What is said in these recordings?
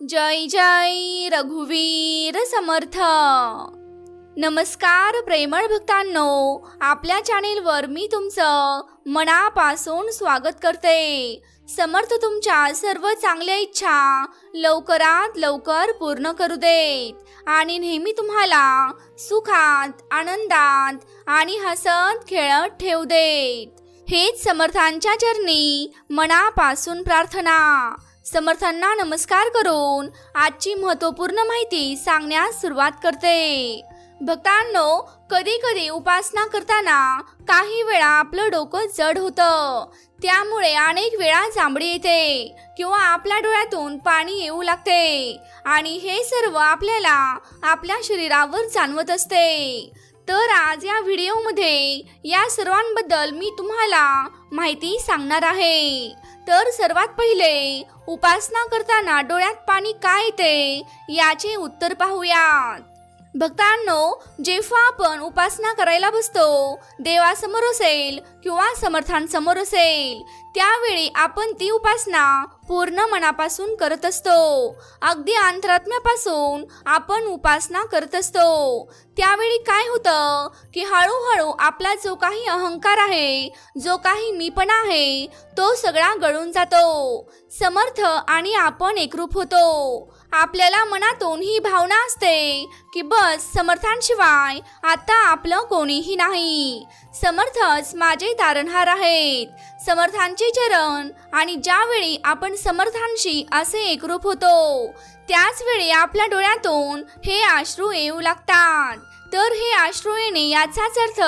जय जय रघुवीर समर्थ. नमस्कार प्रेमळ भक्तांनो आपल्या चॅनेलवर मी तुमचं मनापासून स्वागत करते. समर्थ तुमच्या सर्व चांगल्या इच्छा लवकरात लवकर पूर्ण करू देत आणि नेहमी तुम्हाला सुखात आनंदात आणि हसत खेळत ठेवू देत. हेच समर्थांच्या चरणी मनापासून प्रार्थना. समर्थांना नमस्कार करून आजची महत्त्वपूर्ण माहिती सांगण्यास सुरुवात करते. भक्तांनो कधी कधी उपासना करताना काही वेळा आपलं डोकं जड होतं. त्यामुळे अनेक वेळा जांभळी येते किंवा आपल्या डोळ्यातून पाणी येऊ लागते आणि हे सर्व आपल्याला आपल्या शरीरावर जाणवत असते. तर आज या व्हिडिओमध्ये या सर्वांबद्दल मी तुम्हाला माहिती सांगणार आहे. तर सर्वात पहिले उपासना करताना डोळ्यात पाणी काय येते याचे उत्तर पाहूयात. भक्तांनो जेव्हा आपण उपासना करायला बसतो देवासमोर असेल किंवा समर्थांसमोर असेल त्यावेळी आपण ती उपासना पूर्ण मनापासून करत असतो. अगदी अंतरात्म्यापासून आपण उपासना करत असतो. त्यावेळी काय होतं की हळूहळू आपला जो काही अहंकार आहे जो काही मीपणा आहे तो सगळा गळून जातो. समर्थ आणि आपण एकरूप होतो. आपल्याला मनातून ही भावना असते की बस समर्थांशिवाय आता आपलं कोणीही नाही. समर्थच माझे तारणहार आहेत. समर्थांचे चरण आणि ज्यावेळी आपण समर्थांशी असे एकरूप होतो त्याच वेळी आपल्या डोळ्यातून हे अश्रू येऊ लागतात. तर हे अश्रू येणे याचाच अर्थ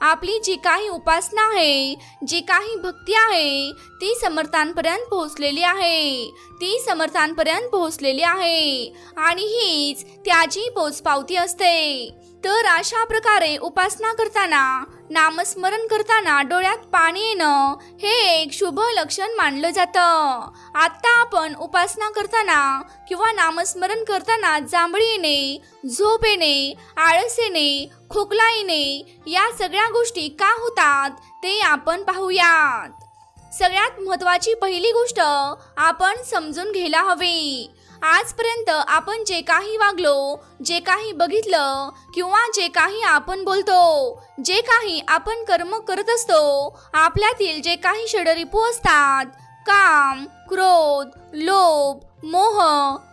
आपली जी काही उपासना आहे जी काही भक्ती आहे ती समर्थांपर्यंत पोहोचलेली आहे. ती समर्थांपर्यंत पोहोचलेली आहे आणि हीच त्याची पोचपावती असते. तर अशा प्रकारे उपासना करताना नामस्मरण करताना डोळ्यात पाणी येणं हे एक शुभ लक्षण मानलं जातं. आत्ता आपण उपासना करताना किंवा नामस्मरण करताना जांभळी येणे झोप येणे आळस येणे खोकला येणे या सगळ्या गोष्टी का होतात ते आपण पाहूयात. सगळ्यात महत्त्वाची पहिली गोष्ट आपण समजून घ्यायला हवी. आजपर्यंत आपण जे काही वागलो जे काही बघितलं किंवा जे काही आपण बोलतो जे काही आपण कर्म करत असतो आपल्यातील जे काही षडरिपू असतात काम क्रोध लोभ मोह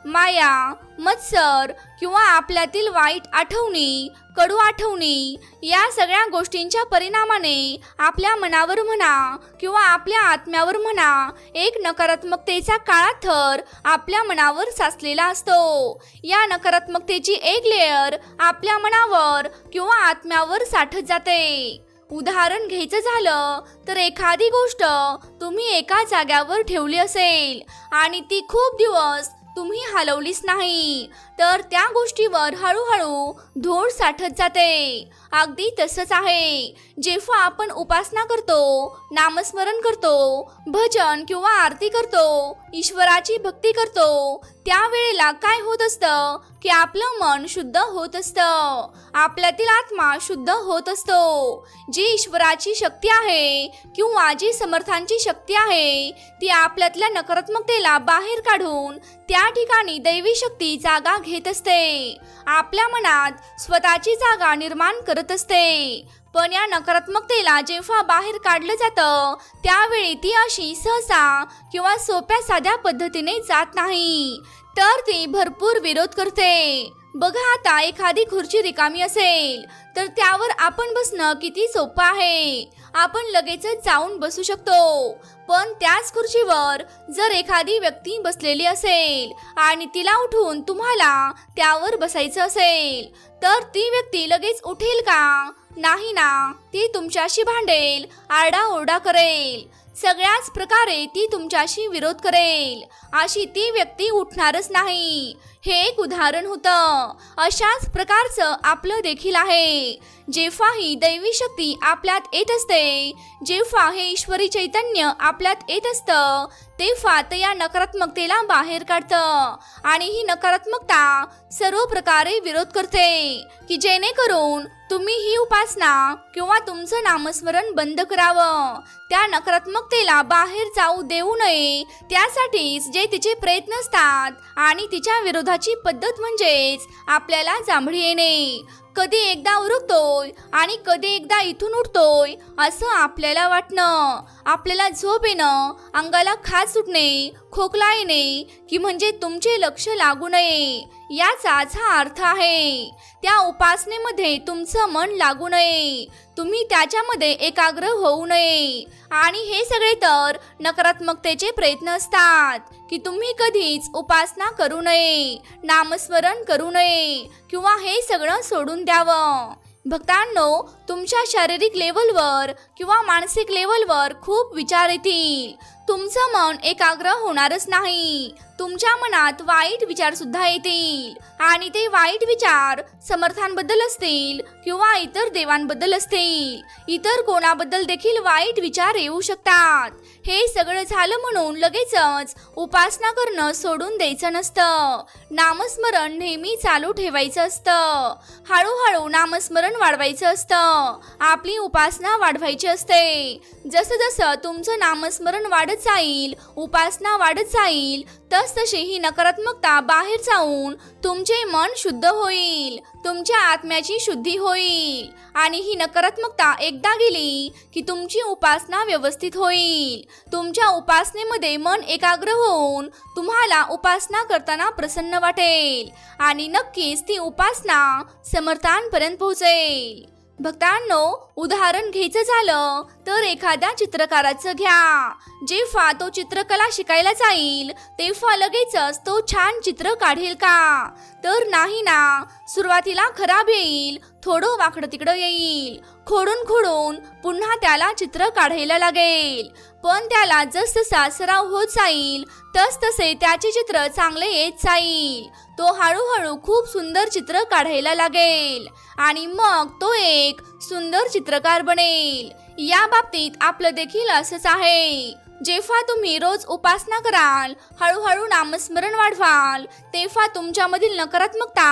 माया मत्सर किंवा आपल्यातील वाईट आठवणी कडू आठवणी या सगळ्या गोष्टींच्या परिणामाने आपल्या मनावर म्हणा किंवा आपल्या आत्म्यावर म्हणा एक नकारात्मकतेचा काळा थर आपल्या मनावर साचलेला असतो. या नकारात्मकतेची एक लेअर आपल्या मनावर किंवा आत्म्यावर साठत जाते. उदाहरण घ्यायचं झालं तर एखादी गोष्ट तुम्ही एका जाग्यावर ठेवली असेल आणि ती खूप दिवस तुम्ही हलवलीच नाही. तर त्या गोष्टीवर हळूहळू धूळ साठत जाते. अगदी तसंच आहे. जेव्हा आपण उपासना करतो नामस्मरण करतो भजन किंवा आरती करतो ईश्वराची भक्ती करतो त्यावेळेला काय होत असतं? की आपलं मन शुद्ध होत असतं. आपल्यातील आत्मा शुद्ध होत असतो. जी ईश्वराची शक्ती आहे किंवा जी समर्थांची शक्ती आहे ती आपल्यातल्या नकारात्मकतेला बाहेर काढून त्या ठिकाणी दैवी शक्ती जागा घेत असते. आपल्या मनात स्वतःची जागा निर्माण करत असते. पण या नकारात्मकतेला जेव्हा बाहेर काढलं जातं त्यावेळी ती अशी सहसा किंवा सोप्या साध्या पद्धतीने जात नाही. तर ती भरपूर विरोध करते. बघा आता एखादी खुर्ची रिकामी असेल तर त्यावर आपण बसणं किती सोपं आहे. आपण लगेचच जाऊन बसू शकतो. पण त्याच खुर्चीवर जर एखादी व्यक्ती बसलेली असेल आणि तिला उठून तुम्हाला त्यावर बसायचं असेल तर ती व्यक्ती लगेच उठेल का? नाही ना ती तुमच्याशी भांडेल आरडाओरडा करेल. सगळ्याच प्रकारे ती तुमच्याशी विरोध करेल. अशी ती व्यक्ती उठणारच नाही. हे एक उदाहरण होतं. अशाच प्रकारचं आपलं देखील आहे. जेव्हा ही दैवी शक्ती आपल्यात येत असते जेव्हा हे ईश्वरी चैतन्य आपल्यात येत असतं ते या नकारात्मकतेला बाहेर काढतं आणि ही नकारात्मकता सर्व प्रकारे विरोध करते की जेणेकरून तुम्ही ही उपासना किंवा तुमचं नामस्मरण बंद करावं. त्या नकारात्मकतेला बाहेर जाऊ देऊ नये. त्यासाठीच जे तिचे प्रयत्न असतात आणि तिच्या विरोधाची पद्धत म्हणजेच आपल्याला जांभळी येणे. कधी एकदा उरकतोय आणि कधी एकदा इथून उठतोय असं आपल्याला वाटणं. आपल्याला झोप येणं अंगाला खाज सुटणे खोकला येणे की म्हणजे तुमचे लक्ष लागू नये याचाच हा अर्थ आहे. त्या उपासनेमध्ये तुमचं मन लागू नये. तुम्ही त्याच्यामध्ये एकाग्र होऊ नये. आणि हे सगळे तर नकारात्मकतेचे प्रयत्न असतात. की तुम्ही कधीच उपासना करू नये नामस्मरण करू नये किंवा हे सगळं सोडून द्यावं. भक्तांनो तुमच्या शारीरिक लेवलवर किंवा मानसिक लेवलवर खूप विचार येतील. तुमचं मन एकाग्र होणारच नाही. तुमच्या मनात वाईट विचार सुद्धा येतील. आणि ते वाईट विचार समर्थांबद्दल असतील किंवा इतर देवांबद्दल असतील. इतर कोणाबद्दल देखील वाईट विचार येऊ शकतात. हे सगळं झालं म्हणून लगेचच उपासना करणं सोडून द्यायचं नसतं. नामस्मरण नेहमी चालू ठेवायचं असतं. हळूहळू नामस्मरण वाढवायचं असतं. आपली उपासना वाढवायची असते. जसं जसं तुमचं नामस्मरण वाढत जाईल उपासना वाढत जाईल तस तशी ही नकारात्मकता बाहेर जाऊन तुमचे मन शुद्ध होईल तुमच्या आत्म्याची शुद्धी होईल आणि ही नकारात्मकता एकदा गेली की तुमची उपासना व्यवस्थित होईल. तुमच्या उपासनेमध्ये मन एकाग्र होऊन तुम्हाला उपासना करताना प्रसन्न वाटेल आणि नक्कीच ती उपासना समर्थांपर्यंत पोहोचेल. भक्तांनो उदाहरण घ्यायचं झालं तर एखाद्या चित्रकाराचं घ्या. जेव्हा तो चित्रकला शिकायला जाईल तेव्हा लगेचच तो छान चित्र काढेल का? तर नाही ना सुरुवातीला खराब येईल थोडं वाकडं तिकडं येईल. खोडून खोडून पुन्हा त्याला चित्र काढायला लागेल. पण त्याला जसजसा सराव होत जाईल तस तसे त्याचे चित्र चांगले येत जाईल. तो हळूहळू खूप सुंदर चित्र काढायला लागेल. आणि मग तो एक सुंदर चित्रकार बनेल. या बाबतीत आपलं देखील असंच आहे. जेव्हा तुम्ही रोज उपासना कराल हळूहळू नामस्मरण वाढवाल तेव्हा तुमच्यामधील नकारात्मकता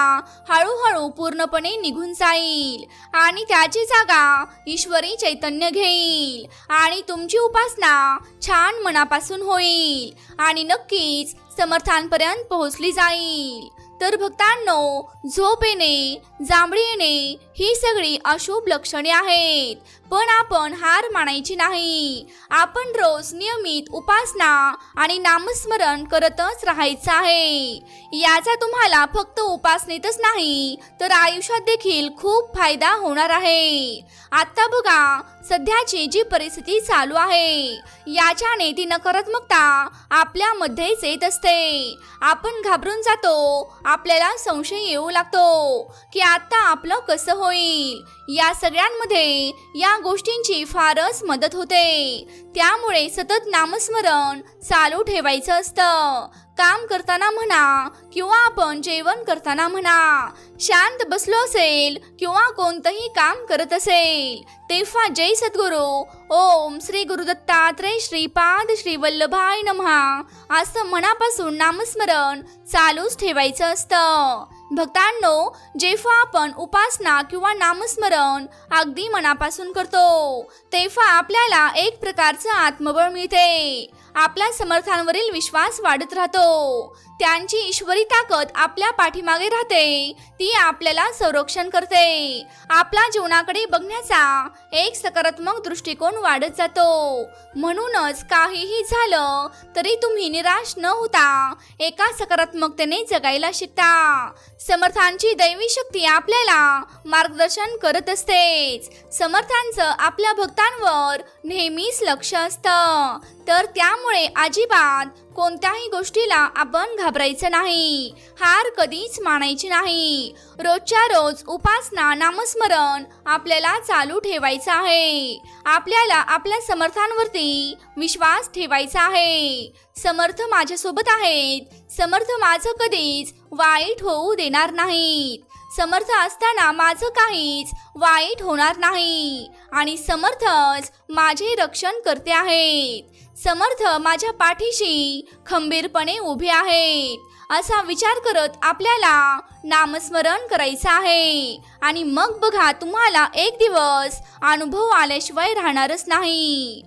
हळूहळू पूर्णपणे निघून जाईल आणि त्याची जागा ईश्वरी चैतन्य घेईल आणि तुमची उपासना छान मनापासून होईल आणि नक्कीच समर्थांपर्यंत पोहोचली जाईल. तर भक्तांनो झोप येणे जांभळी येणे ही सगळी अशुभ लक्षणे आहेत. पण आपण हार मानायची नाही. आपण रोज नियमित उपासना आणि नामस्मरण करतच राहायचं आहे. याचा तुम्हाला फक्त उपासनेतच नाही तर आयुष्यात देखील खूप फायदा होणार आहे. आता बघा सध्याची जी परिस्थिती चालू आहे याच्याने ती नकारात्मकता आपल्यामध्येच येत असते. आपण घाबरून जातो आपल्याला संशय येऊ लागतो की आता आपलं कसं होईल? या सगळ्यांमध्ये या गोष्टींची फारच मदत होते. त्यामुळे सतत नामस्मरण चालू ठेवायचं असतं. काम करताना म्हणा किंवा आपण जेवण करताना म्हणा. शांत बसलो असेल किंवा कोणतंही काम करत असेल तेव्हा जय सद्गुरू ओम श्री गुरुदत्तात्रय श्रीपाद श्री वल्लभाय नमहा. असं मनापासून नामस्मरण चालूच ठेवायचं असतं. भक्तांनो जेव्हा आपण उपासना किंवा नामस्मरण अगदी मनापासून करतो तेव्हा आपल्याला एक प्रकारचं आत्मबळ मिळते. आपल्या समर्थांवरील विश्वास वाढत राहतो. त्यांची ईश्वरी ताकद आपल्या पाठीमागे राहते. ती आपल्याला संरक्षण करते. आपल्या जीवनाकडे बघण्याचा एक सकारात्मक दृष्टिकोन वाढत जातो. म्हणूनच काहीही झालं तरी तुम्ही निराश न होता एका सकारात्मकतेने जगायला शिकता. समर्थांची दैवी शक्ती आपल्याला मार्गदर्शन करत असतेच. समर्थांचं आपल्या भक्तांवर नेहमीच लक्ष असतं. तर त्यामुळे अजिबात कोणत्याही गोष्टीला आपण घाबरायचं नाही. हार कधीच मानायची नाही. रोजच्या रोज उपासना नामस्मरण आपल्याला चालू ठेवायचं आहे. आपल्याला आपल्या समर्थांवरती विश्वास ठेवायचा आहे. समर्थ माझ्यासोबत आहेत. समर्थ माझं कधीच वाईट होऊ देणार नाहीत. समर्थ असताना माझं काहीच वाईट होणार नाही. आणि समर्थच माझे रक्षण करते आहेत. समर्थ माझ्या पाठीशी खंबीरपणे उभे आहेत. असा विचार करत आपल्याला नामस्मरण करायचं आहे. आणि मग बघा तुम्हाला एक दिवस अनुभव आल्याशिवाय राहणारच नाही.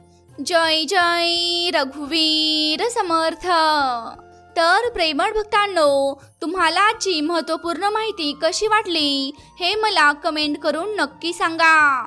जय जय रघुवीर समर्थ. तर प्रेमळ भक्तांनो तुम्हाला आजची महत्त्वपूर्ण माहिती कशी वाटली हे मला कमेंट करून नक्की सांगा.